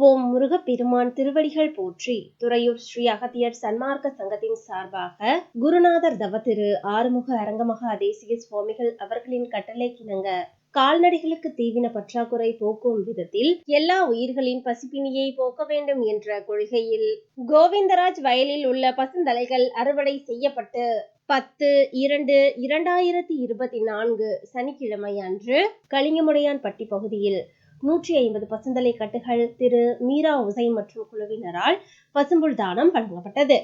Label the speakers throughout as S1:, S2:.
S1: ஓம் முருகப்பெருமான் திருவடிகள் போற்றி துறையூர் ஸ்ரீ அகத்தியர் சன்மார்க்க சங்கத்தின் சார்பாக குருநாதர் தவத்திரு ஆறுமுக அரங்கமகா தேசிய சுவாமிகள் அவர்களின் கட்டளைக்கிணங்க கால்நடைகளுக்கு தீவின பற்றாக்குறை போக்கும் விதத்தில் எல்லா உயிர்களின் பசிப்பினியை போக்க வேண்டும் என்ற கொள்கையில் கோவிந்தராஜ் வயலில் உள்ள பசுந்தலைகள் அறுவடை செய்யப்பட்டு பத்து இரண்டு இரண்டாயிரத்தி இருபத்தி நான்கு சனிக்கிழமை அன்று கலிங்கமுடையான்பட்டி பகுதியில் நூற்றி ஐம்பது பசுந்தலை கட்டுகள் திரு மீரா உசை மற்றும் குழுவினரால் பசும்புல் தானம் வழங்கப்பட்டது.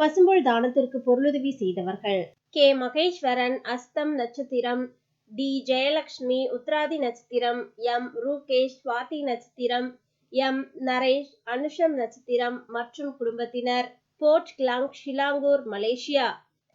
S1: பசும்புல் தானத்திற்கு பொருளுதவி செய்தவர்கள். கே. மகேஸ்வரன் அஸ்தம் நட்சத்திரம் டி. ஜெயலட்சுமி உத்ராதி நட்சத்திரம் எம். ரூகேஷ் சுவாதி நட்சத்திரம் எம். நரேஷ் அனுஷம் நட்சத்திரம் மற்றும் குடும்பத்தினர். Port Klang Selangor Malaysia.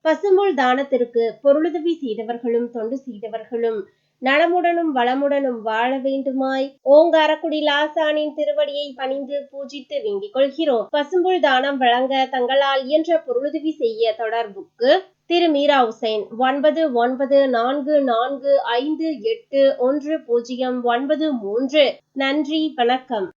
S1: பசும்புல் தானத்திற்கு பொருளுதவி செய்தவர்களும் தொண்டு செய்தவர்களும் நலமுடனும் வளமுடனும் வாழ வேண்டுமாய். ஓங்காரக்குடி லாசானின் திருவடியை பணிந்து பூஜித்து வேண்டிக் கொள்கிறோம். பசும்புல் தானம் வழங்க தங்களால் இயன்ற பொருளுதவி செய்ய தொடர்புக்கு திரு மீரா உசைன். ஒன்பது ஒன்பது நான்கு நான்கு ஐந்து எட்டு ஒன்று பூஜ்ஜியம் ஒன்பது மூன்று. நன்றி வணக்கம்.